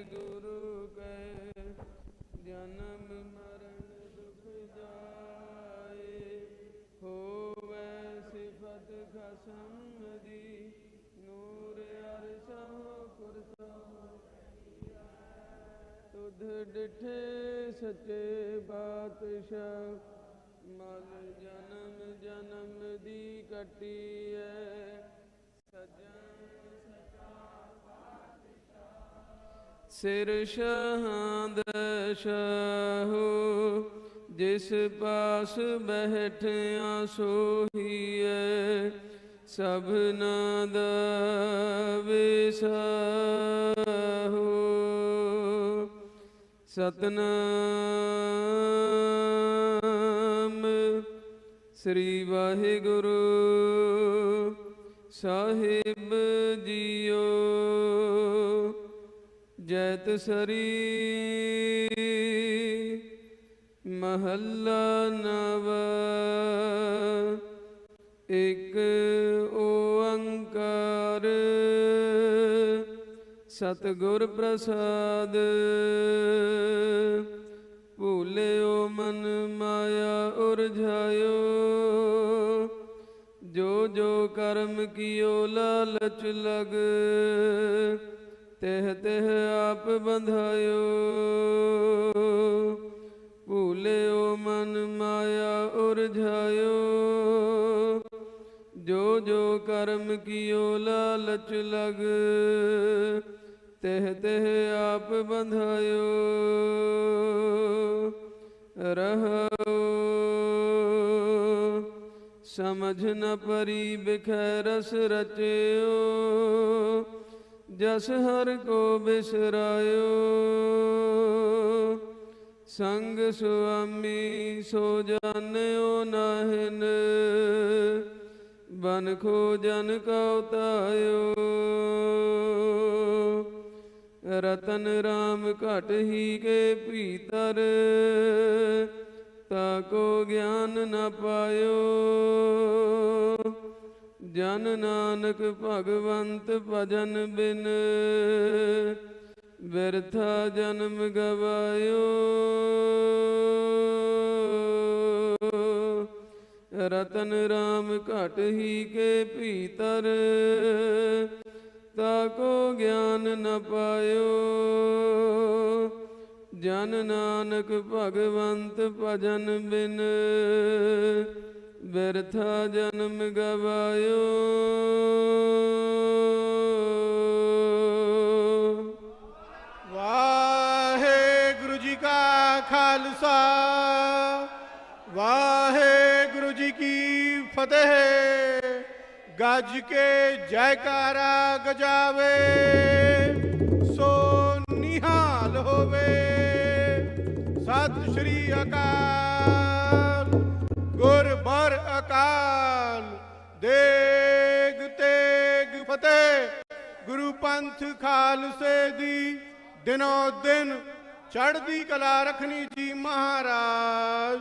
ਗੁਰੂ ਕੈ, ਜਨਮ ਮਰਨ ਦੁਖ ਜਾਏ, ਹੋਵੇ ਸਿਫਤ ਖਸਮ ਦੀ, ਨੂਰ ਅਰਸ਼ੋ ਕੁਰਸੋ ਤੁਧ ਡਿਠੇ ਸੱਚੇ ਬਾਦਸ਼ਾਹ ਮਨ ਜਨਮ ਜਨਮ ਦੀ ਕਟੀ ਐ। ਸਿਰ ਸ਼ਹਾਦ ਸ਼ਾਹੂ, ਜਿਸ ਪਾਸ ਬੈਠਿਆ ਸੋਹੀਐ ਸਭਨਾ ਦਾ ਵਿਸਾਹੂ। ਸਤਨਾਮ ਸ੍ਰੀ ਵਾਹਿਗੁਰੂ, ਸਾਹਿਬ ਜੀਓ। ਜੈਤ ਸਰੀ ਮਹੱਲਾ ਨਵ ਇਕ ਓੰਕਾਰ ਸਤਿਗੁਰ ਪ੍ਰਸਾਦ ਭੂਲਿਓ ਮਨ ਮਾਇਆ ਉਰਝਾਇਓ ਜੋ ਜੋ ਕਰਮ ਕੀਓ ਲਾਲਚ ਲਗ ਤਹ ਤਹ ਆਪ ਬੰਧਾਇਓ। ਭੂਲਿਓ ਮਨ ਮਾਇਆ ਉਰਝਾਇਓ ਜੋ ਜੋ ਕਰਮ ਕੀਓ ਲਾਲਚ ਲਗ, ਤਹ ਤਹ ਆਪ ਬੰਧਾਇਓ। ਰਹੋ ਸਮਝ ਨ ਪਰੀ ਬਿਖੈ ਰਸ ਰਚਿਓ। ਜਸ ਹਰ ਕੋ ਬਿਸਰਾਇਓ। ਸੰਗ ਸੁਆਮੀ ਸੋ ਜਾਣਿਓ ਨਾਹਿਨ, ਬਨ ਖੋ ਜਨ ਕਉ ਤਾਇਓ ਰਤਨ ਰਾਮ ਘਟ ਹੀ ਕੇ ਭੀਤਰ, ਤਾ ਕੋ ਗਿਆਨ ਨ ਪਾਇਓ। ਜਨ ਨਾਨਕ ਭਗਵੰਤ ਭਜਨ ਬਿਨ। ਬਿਰਥਾ ਜਨਮ ਗਵਾਇਓ। ਰਤਨ ਰਾਮ ਘਟ ਹੀ ਕੇ ਭੀਤਰ। ਤਾ ਕੋ ਗਿਆਨ ਨ ਪਾਇਓ। ਜਨ ਨਾਨਕ ਭਗਵੰਤ ਭਜਨ ਬਿਨ। ਬਿਰਥਾ ਜਨਮ ਗਵਾਇਓ। ਵਾਹਿਗੁਰੂ ਜੀ ਕਾ ਖਾਲਸਾ, ਵਾਹਿਗੁਰੂ ਜੀ ਕੀ ਫਤਿਹ। ਗੱਜ ਕੇ ਜੈਕਾਰਾ ਗਜਾਵੇ, ਸੋ ਨਿਹਾਲ ਹੋਵੇ। ਸਤਿ ਸ਼੍ਰੀ ਅਕਾਲ। ਅਕਾਲ ਦੇਗ ਤੇਗ ਫਤਿਹ, ਗੁਰੂ ਪੰਥ ਖਾਲਸੇ ਦੀ ਦਿਨੋ ਦਿਨ ਚੜ੍ਹਦੀ ਕਲਾ ਰਖਣੀ ਜੀ ਮਹਾਰਾਜ।